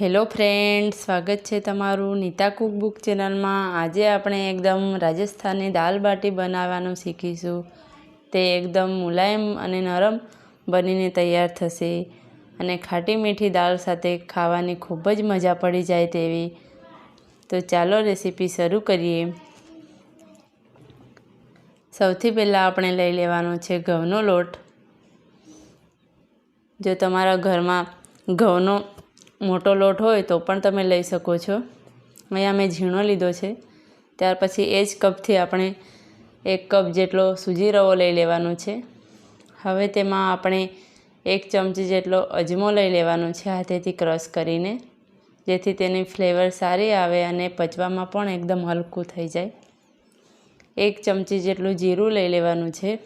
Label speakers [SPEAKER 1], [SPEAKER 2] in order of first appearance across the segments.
[SPEAKER 1] Hello friend સ્વાગત છે તમારું નીતા કુક બુક ચેનલમાં. આજે આપણે એકદમ રાજસ્થાની દાલ બાટી બનાવવાનું શીખીશું. તે એકદમ મુલાયમ અને નરમ બનીને તૈયાર થશે અને ખાટી મીઠી દાળ સાથે ખાવાની ખૂબ જ મજા પડી જાય તેવી. તો ચાલો રેસીપી શરૂ કરીએ. સૌથી પહેલાં આપણે લઈ લેવાનો છે ઘઉંનો લોટ. જો તમારા ઘરમાં ઘઉંનો મોટો લોટ હોય તો પણ તમે લઈ શકો છો. અહીંયા મેં ઝીણો લીધો છે. ત્યાર પછી એ જ કપથી આપણે એક કપ જેટલો સૂજી રવો લઈ લેવાનો છે. હવે તેમાં આપણે એક ચમચી જેટલો અજમો લઈ લેવાનો છે હાથેથી ક્રશ કરીને, જેથી તેની ફ્લેવર સારી આવે અને પચવામાં પણ એકદમ હલકું થઈ જાય. એક ચમચી જેટલું જીરું લઈ લેવાનું છે.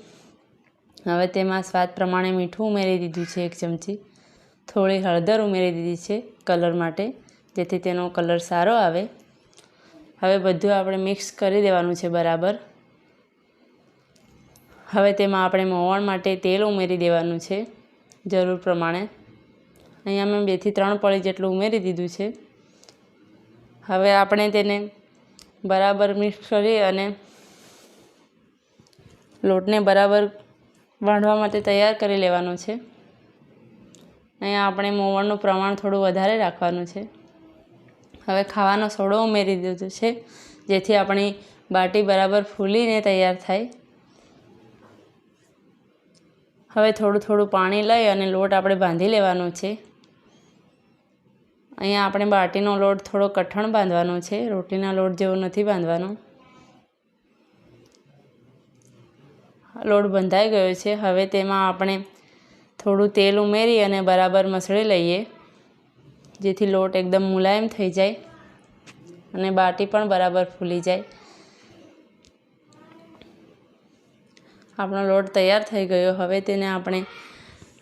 [SPEAKER 1] હવે તેમાં સ્વાદ પ્રમાણે મીઠું ઉમેરી દીધું છે એક ચમચી. થોડી હળદર ઉમેરી દીધી છે કલર માટે, જેથી તેનો કલર સારો આવે. હવે બધું આપણે મિક્સ કરી દેવાનું છે બરાબર. હવે તેમાં આપણે મોવણ માટે તેલ ઉમેરી દેવાનું છે, જરૂર પ્રમાણે. અહીંયા મેં બેથી ત્રણ પળી જેટલું ઉમેરી દીધું છે. હવે આપણે તેને બરાબર મિક્સ કરી અને લોટને બરાબર વાળવા માટે તૈયાર કરી લેવાનો છે. અહીંયા આપણે મોવણનું પ્રમાણ થોડું વધારે રાખવાનું છે. હવે ખાવાનો સોડો ઉમેરી દીધો છે, જેથી આપણી બાટી બરાબર ફૂલીને તૈયાર થાય. હવે થોડું થોડું પાણી લઈ અને લોટ આપણે બાંધી લેવાનો છે. અહીંયા આપણે બાટીનો લોટ થોડો કઠણ બાંધવાનો છે રોટલીના લોટ જેવો નથી બાંધવાનો. લોટ બંધાઈ ગયો છે, હવે તેમાં આપણે થોડું તેલ ઉમેરી અને બરાબર મસળી લઈએ, જેથી લોટ એકદમ મુલાયમ થઈ જાય અને બાટી પણ બરાબર ફૂલી જાય. આપણો લોટ તૈયાર થઈ ગયો. હવે તેને આપણે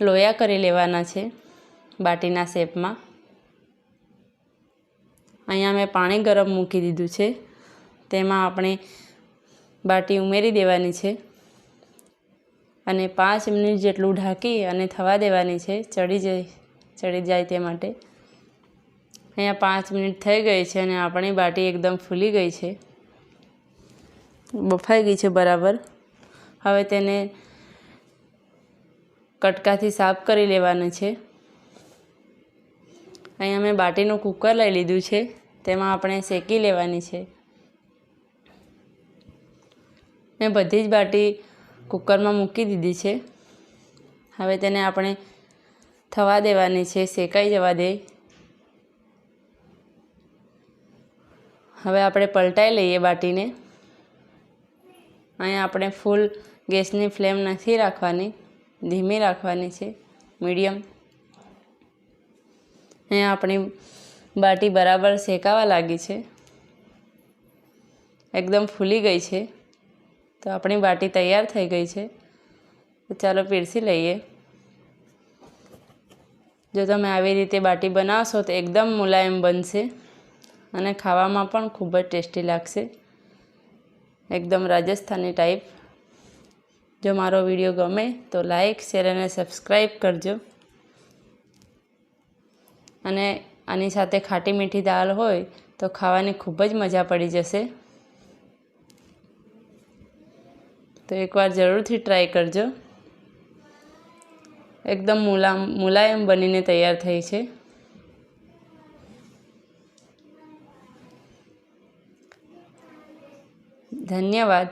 [SPEAKER 1] લોયા કરી લેવાના છે બાટીના શેપમાં. અહીંયા મેં પાણી ગરમ મૂકી દીધું છે. તેમાં આપણે બાટી ઉમેરી દેવાની છે. અને પાંચ મિનિટ જેટલું ઢાંકી અને થવા દેવાની છે, ચડી જાય ચડી જાય તે માટે. અહીંયા પાંચ મિનિટ થઈ ગઈ છે અને આપણી બાટી એકદમ ફૂલી ગઈ છે. બફાઈ ગઈ છે બરાબર. હવે તેને કટકાથી સાફ કરી લેવાનું છે. અહીંયા મેં બાટીનું કુકર લઈ લીધું છે, તેમાં આપણે શેકી લેવાની છે. મેં બધી જ બાટી કુકરમાં મૂકી દીધી છે. હવે તેને આપણે થવા દેવાની છે, શેકાઈ જવા દે. હવે આપણે પલટાઈ લઈએ બાટીને. અહીંયા આપણે ફૂલ ગેસની ફ્લેમ નથી રાખવાની, ધીમી રાખવાની છે, મીડિયમ. અહીંયા આપણી બાટી બરાબર શેકાવા લાગી છે. એકદમ ફૂલી ગઈ છે. તો આપણી બાટી તૈયાર થઈ ગઈ છે. તો ચાલો પીરસી લઈએ. જો તમે આવી રીતે બાટી બનાવશો તો એકદમ મુલાયમ બનશે અને ખાવામાં પણ ખૂબ જ ટેસ્ટી લાગશે. એકદમ રાજસ્થાની ટાઈપ જો મારો વીડિયો ગમે તો લાઈક શેર અને સબસ્ક્રાઈબ કરજો. અને આની સાથે ખાટી મીઠી દાળ હોય તો ખાવાની ખૂબ જ મજા પડી જશે. તો એકવાર જરૂરથી ટ્રાય કરજો. એકદમ મુલા મુલાયમ બનીને તૈયાર થઈ છે. ધન્યવાદ.